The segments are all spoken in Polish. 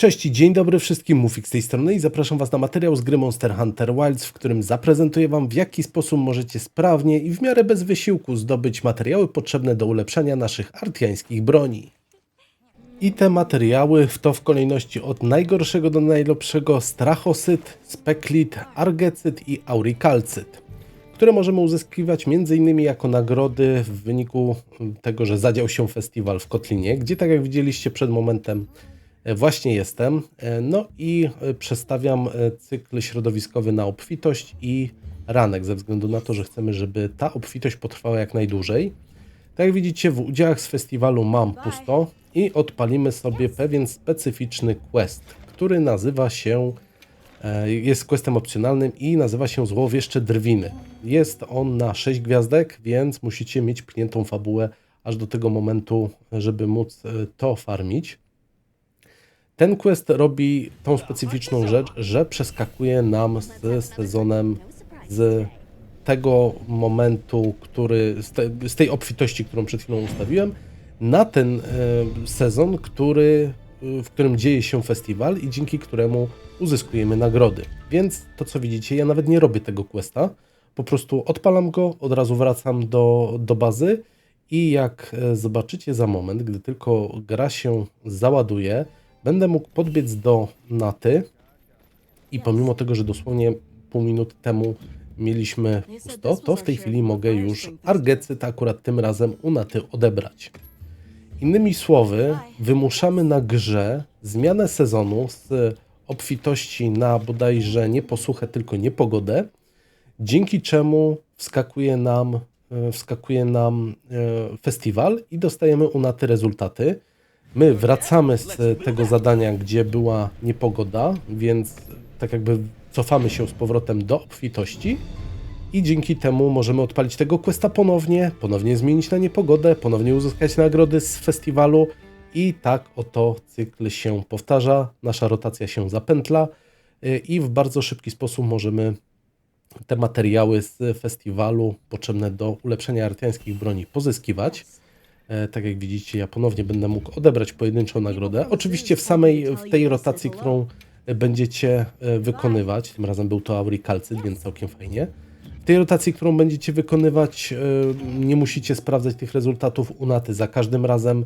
Cześć i dzień dobry wszystkim, Mufik z tej strony i zapraszam Was na materiał z gry Monster Hunter Wilds, w którym zaprezentuję Wam w jaki sposób możecie sprawnie i w miarę bez wysiłku zdobyć materiały potrzebne do ulepszania naszych artiańskich broni. I te materiały w to w kolejności od najgorszego do najlepszego Strachocyt, Speklit, Argecyt i Aurikalcyt, które możemy uzyskiwać m.in. jako nagrody w wyniku tego, że zadział się festiwal w Kotlinie, gdzie tak jak widzieliście przed momentem Właśnie jestem. E, No i e, przestawiam e, cykl środowiskowy na obfitość i ranek, ze względu na to, że chcemy, żeby ta obfitość potrwała jak najdłużej. Tak jak widzicie, w udziałach z festiwalu mam pusto i odpalimy sobie pewien specyficzny quest, który nazywa się, e, jest questem opcjonalnym i nazywa się Złowieszcze Drwiny. Jest on na 6 gwiazdek, więc musicie mieć pchniętą fabułę aż do tego momentu, żeby móc e, to farmić. Ten quest robi tą specyficzną rzecz, że przeskakuje nam z sezonem z tego momentu, który, z, te, z tej obfitości, którą przed chwilą ustawiłem, na ten e, sezon, który, w którym dzieje się festiwal i dzięki któremu uzyskujemy nagrody. Więc to co widzicie, ja nawet nie robię tego questa, po prostu odpalam go, od razu wracam do, do bazy i jak e, zobaczycie za moment, gdy tylko gra się załaduje, będę mógł podbiec do Naty i pomimo tego, że dosłownie pół minuty temu mieliśmy pusto, to w tej chwili mogę już Argecyt akurat tym razem u Naty odebrać. Innymi słowy, wymuszamy na grze zmianę sezonu z obfitości na bodajże nie posłuchę, tylko niepogodę, dzięki czemu wskakuje nam, e, wskakuje nam e, festiwal i dostajemy u Naty rezultaty. My wracamy z tego zadania, gdzie była niepogoda, więc tak jakby cofamy się z powrotem do obfitości i dzięki temu możemy odpalić tego questa ponownie, ponownie zmienić na niepogodę, ponownie uzyskać nagrody z festiwalu i tak oto cykl się powtarza, nasza rotacja się zapętla y, i w bardzo szybki sposób możemy te materiały z festiwalu potrzebne do ulepszenia artiańskich broni pozyskiwać. E, Tak jak widzicie, ja ponownie będę mógł odebrać pojedynczą nagrodę. Oczywiście w samej, w tej rotacji, którą będziecie e, wykonywać, tym razem był to Aurikalcyt, więc całkiem fajnie. W tej rotacji, którą będziecie wykonywać, e, nie musicie sprawdzać tych rezultatów u Naty za każdym razem,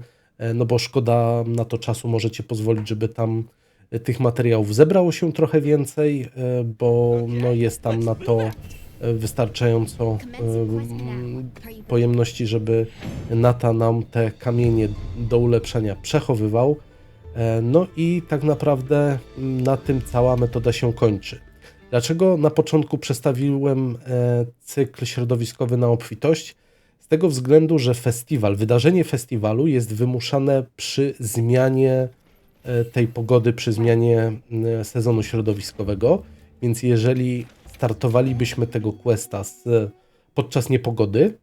no bo szkoda na to czasu, możecie pozwolić, żeby tam tych materiałów zebrało się trochę więcej, bo no jest tam na to wystarczająco e, pojemności, żeby Nata nam te kamienie do ulepszenia przechowywał. E, No i tak naprawdę mm, na tym cała metoda się kończy. Dlaczego na początku przestawiłem e, cykl środowiskowy na obfitość? Z tego względu, że festiwal, wydarzenie festiwalu jest wymuszane przy zmianie tej pogody, przy zmianie sezonu środowiskowego. Więc jeżeli startowalibyśmy tego questa z, podczas niepogody,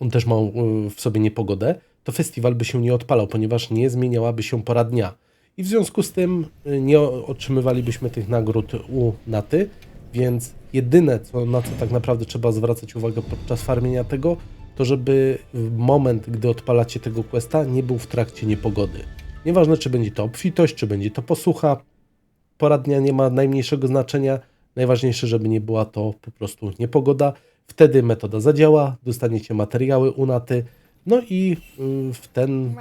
on też ma y, w sobie niepogodę, to festiwal by się nie odpalał, ponieważ nie zmieniałaby się pora dnia. I w związku z tym y, nie otrzymywalibyśmy tych nagród u Naty, więc jedyne, co, na co tak naprawdę trzeba zwracać uwagę podczas farmienia tego, to żeby moment, gdy odpalacie tego questa, nie był w trakcie niepogody. Nieważne, czy będzie to obfitość, czy będzie to posłucha, pora dnia nie ma najmniejszego znaczenia. Najważniejsze, żeby nie była to po prostu niepogoda. Wtedy metoda zadziała, dostaniecie materiały unaty, no i y, w ten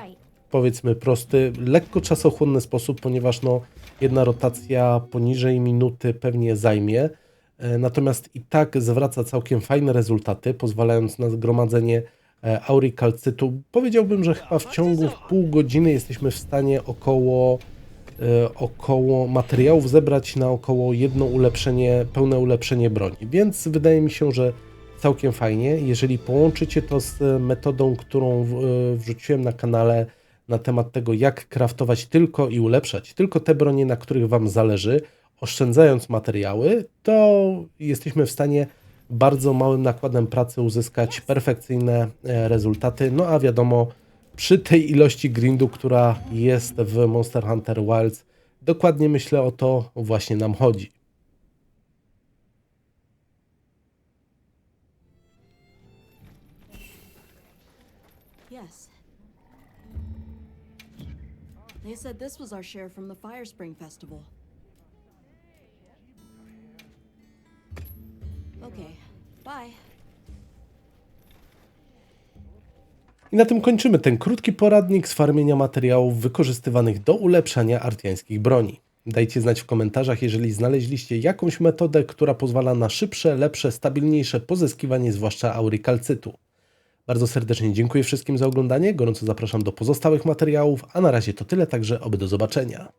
powiedzmy prosty, lekko czasochłonny sposób, ponieważ no, jedna rotacja poniżej minuty pewnie zajmie. E, Natomiast i tak zwraca całkiem fajne rezultaty, pozwalając na zgromadzenie e, aurikalcytu. Powiedziałbym, że chyba w ciągu pół godziny jesteśmy w stanie około około materiałów zebrać na około jedno ulepszenie, pełne ulepszenie broni. Więc wydaje mi się, że całkiem fajnie. Jeżeli połączycie to z e, metodą, którą e, wrzuciłem na kanale na temat tego, jak kraftować tylko i ulepszać tylko te bronie, na których Wam zależy, oszczędzając materiały, to jesteśmy w stanie bardzo małym nakładem pracy uzyskać perfekcyjne e, rezultaty. No a wiadomo, przy tej ilości grindu, która jest w Monster Hunter Wilds, dokładnie myślę o to właśnie nam chodzi. They said this was our share from the Fire Spring Festival. Okay, bye. I na tym kończymy ten krótki poradnik z farmienia materiałów wykorzystywanych do ulepszania artiańskich broni. Dajcie znać w komentarzach, jeżeli znaleźliście jakąś metodę, która pozwala na szybsze, lepsze, stabilniejsze pozyskiwanie zwłaszcza aurikalcytu. Bardzo serdecznie dziękuję wszystkim za oglądanie, gorąco zapraszam do pozostałych materiałów, a na razie to tyle, także oby do zobaczenia.